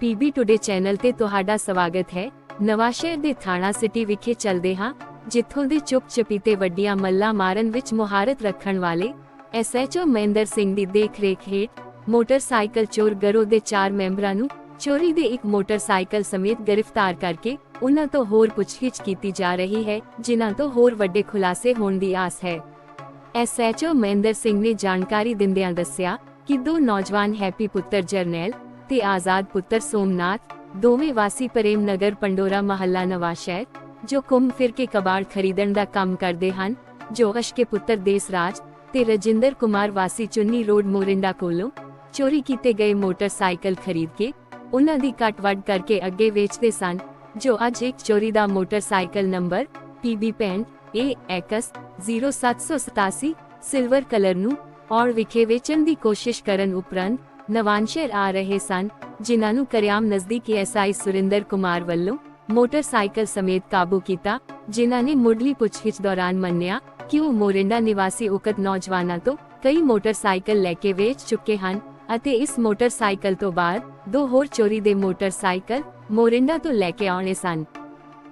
PB today channel ਤੇ ਤੁਹਾਡਾ ਸਵਾਗਤ ਹੈ। ਨਵਾਂਸ਼ਹਿਰ ਦੇ ਥਾਣਾ ਸਿਟੀ ਵਿਖੇ ਚੱਲਦੇ ਹਾਂ, ਜਿੱਥੋਂ ਦੇ ਚੁੱਪ ਚਪੀਤੇ ਵੱਡੀਆਂ ਮੱਲਾ ਮਾਰਨ ਵਿੱਚ ਮੁਹਾਰਤ ਰੱਖਣ ਵਾਲੇ ਐਸਐਚਓ ਮਹਿੰਦਰ ਸਿੰਘ ਦੀ ਦੇਖਰੇਖ ਹੇਠ ਮੋਟਰਸਾਈਕਲ ਚੋਰ ਗਰੋਹ ਦੇ ਚਾਰ ਮੈਂਬਰਾਂ ਨੂੰ ਚੋਰੀ ਦੇ ਇੱਕ ਮੋਟਰਸਾਈਕਲ ਸਮੇਤ ਗ੍ਰਿਫਤਾਰ ਕਰਕੇ ਉਨ੍ਹਾਂ ਤੋਂ ਹੋਰ ਪੁੱਛਗਿੱਛ ਕੀਤੀ ਜਾ ਰਹੀ ਹੈ, ਜਿਨ੍ਹਾਂ ਤੋਂ ਹੋਰ ਵੱਡੇ ਖੁਲਾਸੇ ਹੋਣ ਦੀ ਆਸ ਹੈ। ਐਸਐਚਓ ਮਹਿੰਦਰ ਸਿੰਘ ਨੇ ਜਾਣਕਾਰੀ ਦਿੰਦਿਆਂ ਦੱਸਿਆ ਕਿ ਦੋ ਨੌਜਵਾਨ ਹੈਪੀ ਪੁੱਤਰ ਜਰਨੈਲ ਤੇ ਆਜ਼ਾਦ ਪੁੱਤਰ ਸੋਮਨਾਥ, ਦੋਵੇਂ ਵਾਸੀ ਪ੍ਰੇਮ ਨਗਰ ਪੰਡੋਰਾ ਮਹੱਲਾ ਨਵਾਂਸ਼ਹਿਰ ਜੋ ਘੁੰਮ ਫਿਰ ਕੇ ਕਬਾੜ ਖਰੀਦਣ ਦਾ ਕੰਮ ਕਰਦੇ ਹਨ, ਜੋ ਅਸ਼ਕੇ ਪੁੱਤਰ ਦੇਸਰਾਜ ਤੇ ਰਜਿੰਦਰ ਕੁਮਾਰ ਵਾਸੀ ਚੁੰਨੀ ਰੋਡ ਮੋਰਿੰਡਾ ਕੋਲੋਂ ਚੋਰੀ ਕੀਤੇ ਗਏ ਮੋਟਰਸਾਈਕਲ ਖਰੀਦ ਕੇ ਉਹਨਾਂ ਦੀ ਕੱਟ-ਵੱਢ ਕਰਕੇ ਅੱਗੇ ਵੇਚਦੇ ਸਨ, ਜੋ ਅੱਜ ਇੱਕ ਚੋਰੀ ਦਾ motorcycle number PB65 AX 0787 silver colour ਨੂੰ ਔਰ ਵਿਖੇ ਵੇਚਣ ਦੀ ਕੋਸ਼ਿਸ਼ ਕਰਨ ਉਪਰੰਤ ਨਵਾਂਸ਼ਹਿਰ ਆ ਰਹੇ ਸਨ, ਜਿਨ੍ਹਾਂ ਨੂੰ ਕਰਿਆਮ ਨਜ਼ਦੀਕ ਐਸਆਈ ਸੁਰਿੰਦਰ ਕੁਮਾਰ ਵੱਲੋਂ ਮੋਟਰਸਾਈਕਲ ਸਮੇਤ ਕਾਬੂ ਕੀਤਾ, ਜਿਨ੍ਹਾਂ ਨੇ ਮੁੱਢਲੀ ਪੁੱਛਗਿੱਛ ਦੌਰਾਨ ਮੰਨਿਆ ਕਿ ਉਹ ਮੋਰਿੰਡਾ ਨਿਵਾਸੀ ਉਕਤ ਨੌਜਵਾਨਾਂ ਤੋਂ ਕਈ ਮੋਟਰਸਾਈਕਲ ਲੈ ਕੇ ਵੇਚ ਚੁੱਕੇ ਹਨ ਅਤੇ ਇਸ ਮੋਟਰਸਾਈਕਲ ਤੋਂ ਬਾਅਦ ਦੋ ਹੋਰ ਚੋਰੀ ਦੇ ਮੋਟਰਸਾਈਕਲ ਮੋਰਿੰਡਾ ਤੋਂ ਲੈ ਕੇ ਆਉਣੇ ਸਨ।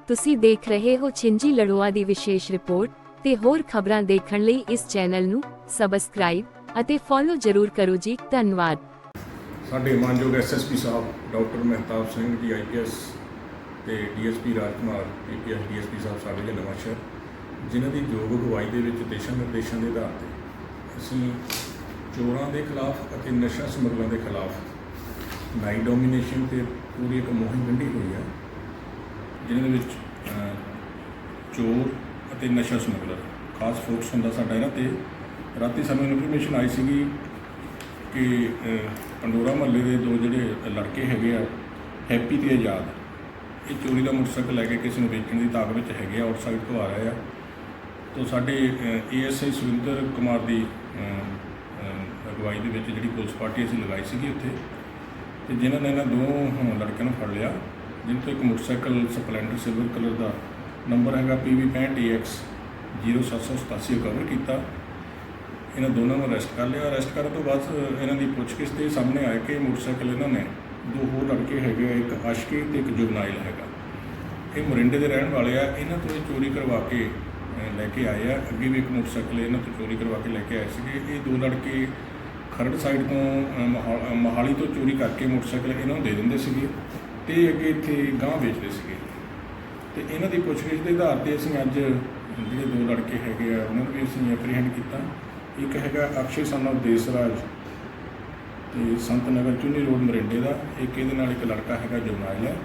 ਤੁਸੀਂ ਦੇਖ ਰਹੇ ਹੋ ਛਿੰਜੀ ਲੜੋਆ ਦੀ ਵਿਸ਼ੇਸ਼ ਰਿਪੋਰਟ, ਤੇ ਹੋਰ ਖਬਰਾਂ ਦੇਖਣ ਲਈ ਇਸ ਚੈਨਲ ਨੂੰ ਸਬਸਕ੍ਰਾਈਬ ਅਤੇ ਫੋਲੋ ਜ਼ਰੂਰ ਕਰੋ ਜੀ, ਧੰਨਵਾਦ। ਸਾਡੇ ਮਾਨਯੋਗ ਐਸਐਸਪੀ ਸਾਹਿਬ, ਡਾਕਟਰ ਮਹਿਤਾਬ ਸਿੰਘ ਜੀ ਆਈਪੀਐਸ ਤੇ ਡੀਐਸਪੀ ਰਾਜਕੁਮਾਰ ਪੀਪੀਐਸ ਡੀਐਸਪੀ ਸਾਹਿਬ ਸਾਡੇ ਦੇ ਨਵਾਂਸ਼ਹਿਰ ਜਿਨ੍ਹਾਂ ਦੀ ਯੋਗ ਅਗਵਾਈ ਦੇ ਵਿੱਚ ਦਿਸ਼ਾ ਨਿਰਦੇਸ਼ਾਂ ਦੇ ਆਧਾਰ ਤੇ ਅਸੀਂ ਚੋਰਾਂ ਦੇ ਖਿਲਾਫ ਅਤੇ ਨਸ਼ਾ ਸਮਗਲਰਾਂ ਦੇ ਖਿਲਾਫ ਨਾਈਟ ਡੋਮੀਨੇਸ਼ਨ ਤੇ ਪੂਰੀ ਇੱਕ ਮੁਹਿੰਮ ਗੰਢੀ ਹੋਈ ਹੈ ਜਿਹਨਾਂ ਦੇ ਵਿੱਚ ਚੋਰ ਅਤੇ ਨਸ਼ਾ ਸਮਗਲਰ, ਖਾਸ ਫੋਕਸ ਹੁੰਦਾ ਸਾਡਾ ਇਹਨਾਂ ਤੇ। ਰਾਤੀ ਸਾਨੂੰ ਇਨਫੋਰਮੇਸ਼ਨ ਆਈ ਸੀਗੀ ਕਿ ਪੰਡੋਰਾ ਮਹੱਲੇ ਦੇ ਦੋ ਜਿਹੜੇ ਲੜਕੇ ਹੈਗੇ ਆ, ਹੈਪੀ ਤੇ ਆਜ਼ਾਦ, ਇਹ ਚੋਰੀ ਦਾ ਮੋਟਰਸਾਈਕਲ ਲੈ ਕੇ ਕਿਸੇ ਨੂੰ ਵੇਚਣ ਦੀ ਤਾਕ ਵਿੱਚ ਹੈਗੇ ਆ, ਆਊਟਸਾਈਡ ਤੋਂ ਆ ਰਹੇ ਆ। ਤੋਂ ਸਾਡੇ ਏਐਸਆਈ ਸੁਰਿੰਦਰ ਕੁਮਾਰ ਦੀ ਅਗਵਾਈ ਦੇ ਵਿੱਚ ਜਿਹੜੀ ਪੁਲਿਸ ਪਾਰਟੀ ਅਸੀਂ ਲਗਾਈ ਸੀਗੀ ਉੱਥੇ, ਤੇ ਜਿਨ੍ਹਾਂ ਨੇ ਇਹਨਾਂ ਦੋ ਲੜਕਿਆਂ ਨੂੰ ਫੜ ਲਿਆ, ਜਿਨ੍ਹਾਂ ਤੋਂ ਇੱਕ ਮੋਟਰਸਾਈਕਲ ਸਪਲੈਂਡਰ ਸਿਲਵਰ ਕਲਰ ਦਾ ਨੰਬਰ ਹੈਗਾ PV65AX 0787 ਕਵਰ ਕੀਤਾ ਇਹਨਾਂ ਦੋਨਾਂ ਨੂੰ ਅਰੈਸਟ ਕਰ ਲਿਆ। ਅਰੈਸਟ ਕਰਨ ਤੋਂ ਬਾਅਦ ਇਹਨਾਂ ਦੀ ਪੁੱਛਗਿੱਛ ਤੇ ਸਾਹਮਣੇ ਆਇਆ ਕਿ ਮੋਟਰਸਾਈਕਲ ਇਹਨਾਂ ਨੇ ਦੋ ਹੋਰ ਲੜਕੇ ਹੈਗੇ ਆ, ਇੱਕ ਆਸ਼ਕੀ ਤੇ ਇੱਕ ਜੁਬਨਾਈਲ ਹੈਗਾ। ਇਹ ਮੋਰਿੰਡੇ ਦੇ ਰਹਿਣ ਵਾਲੇ ਆ। ਇਹਨਾਂ ਤੋਂ ਇਹ ਚੋਰੀ ਕਰਵਾ ਕੇ ਲੈ ਕੇ ਆਏ ਆ। ਅੱਗੇ ਵੀ ਇੱਕ ਮੋਟਰਸਾਈਕਲ ਇਹਨਾਂ ਤੋਂ ਚੋਰੀ ਕਰਵਾ ਕੇ ਲੈ ਕੇ ਆਏ ਸੀਗੇ। ਇਹ ਦੋ ਲੜਕੇ ਖਰੜ ਸਾਈਡ ਤੋਂ ਅ, ਮੋਹਾਲੀ ਤੋਂ ਚੋਰੀ ਕਰਕੇ ਮੋਟਰਸਾਈਕਲ ਇਹਨਾਂ ਨੂੰ ਦੇ ਦਿੰਦੇ ਸੀਗੇ ਤੇ ਅੱਗੇ ਇੱਥੇ ਗਾਂ ਵੇਚਦੇ ਸੀਗੇ। ਤੇ ਇਹਨਾਂ ਦੀ ਪੁੱਛਗਿੱਛ ਦੇ ਆਧਾਰ ਤੇ ਅਸੀਂ ਅੱਜ ਜਿਹੜੇ ਦੋ ਲੜਕੇ ਹੈਗੇ ਆ ਉਹਨਾਂ ਨੂੰ ਵੀ ਅਸੀਂ ਐਪਰੀਹੈਂਡ ਕੀਤਾ। ਇੱਕ ਹੈਗਾ ਅਕਸ਼ੇ son of ਦੇਸਰਾਜ ਤੇ ਸੰਤ ਨਗਰ ਚੁੰਨੀ ਰੋਡ ਮਰਿੰਡੇ ਦਾ, ਇੱਕ ਇਹਦੇ ਨਾਲ ਇੱਕ ਲੜਕਾ ਹੈਗਾ ਜਰਨਾਇਲ ਹੈ।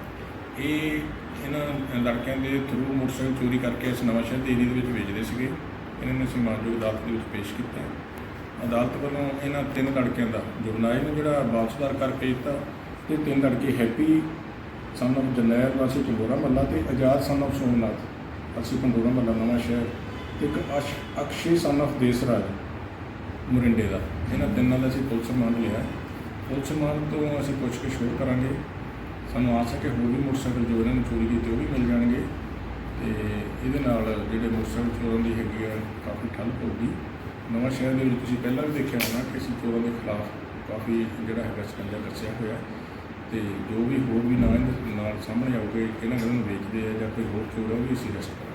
ਇਹ ਇਹਨਾਂ ਲੜਕਿਆਂ ਦੇ ਥਰੂ ਮੋਟਰਸਾਈਕਲ ਚੋਰੀ ਕਰਕੇ ਇਸ ਨਵਾਂ ਸ਼ਹਿਰ ਦੇ ਏਰੀਏ ਦੇ ਵਿੱਚ ਵੇਚਦੇ ਸੀਗੇ। ਇਹਨਾਂ ਨੇ ਅਸੀਂ ਮਾਨਯੋਗ ਅਦਾਲਤ ਦੇ ਵਿੱਚ ਪੇਸ਼ ਕੀਤਾ। ਅਦਾਲਤ ਵੱਲੋਂ ਇਹਨਾਂ ਤਿੰਨ ਲੜਕਿਆਂ ਦਾ ਜਰਨਾਇਲ ਨੂੰ ਜਿਹੜਾ ਵਾਪਸਦਾਰ ਕਰਕੇ ਦਿੱਤਾ, ਤੇ ਤਿੰਨ ਲੜਕੇ ਹੈਪੀ, son of ਜਰਨੈਲ ਵਾਸੀ ਪੰਡੋਰਾ ਮੱਲਾ ਤੇ ਆਜ਼ਾਦ son of ਸੋਮਨਾਥ ਅਸੀਂ ਪੰਡੋਰਾ ਮੱਲਾ, ਨਵਾਂ ਸ਼ਹਿਰ। ਤੇ ਇੱਕ ਅਸ਼- ਅਕਸ਼ੇ son of ਦੇਸਰਾਜ। ਮੁਰਿੰਡੇ ਦਾ। ਇਹਨਾਂ ਤਿੰਨਾਂ ਦਾ ਅਸੀਂ ਪੁਲਿਸ ਰਿਮਾਂਡ ਲਿਆ ਪੁਲਿਸ ਰਿਮਾਂਡ ਤੋਂ ਅਸੀਂ ਪੁੱਛ ਕੇ ਸ਼ੁਰੂ ਕਰਾਂਗੇ। ਸਾਨੂੰ ਆਸ ਹੈ ਕਿ ਹੋਰ ਵੀ ਮੋਟਰਸਾਈਕਲ ਜੋ ਇਹਨਾਂ ਨੇ ਚੋਰੀ ਕੀਤੇ ਉਹ ਵੀ ਮਿਲ ਜਾਣਗੇ। ਤੇ ਇਹਦੇ ਨਾਲ ਜਿਹੜੇ ਮੋਟਰਸਾਈਕਲ ਚੋਰਾਂ ਦੀ ਹੈਗੀ ਆ, ਕਾਫੀ ਠੱਲ ਪਊਗੀ ਨਵਾਂ ਸ਼ਹਿਰ ਦੇ ਵਿੱਚ ਤੁਸੀਂ ਪਹਿਲਾਂ ਵੀ ਦੇਖਿਆ ਹੋਣਾ ਕਿ ਅਸੀਂ ਚੋਰਾਂ ਦੇ ਖਿਲਾਫ ਕਾਫੀ ਜਿਹੜਾ ਹੈਗਾ ਸਕੰਜਾ ਕੱਸਿਆ ਹੋਇਆ। ਤੇ ਜੋ ਵੀ ਹੋਰ ਵੀ ਨਾਲ ਨਾਲ ਸਾਹਮਣੇ ਆਉਗੇ ਇਹਨਾਂ ਨੂੰ ਵੇਚਦੇ ਆ ਜਾਂ ਕੋਈ ਹੋਰ ਚੋਰ ਆ ਉਹ ਵੀ ਅਸੀਂ ਅਰੈਸਟ ਕਰਾਂਗੇ।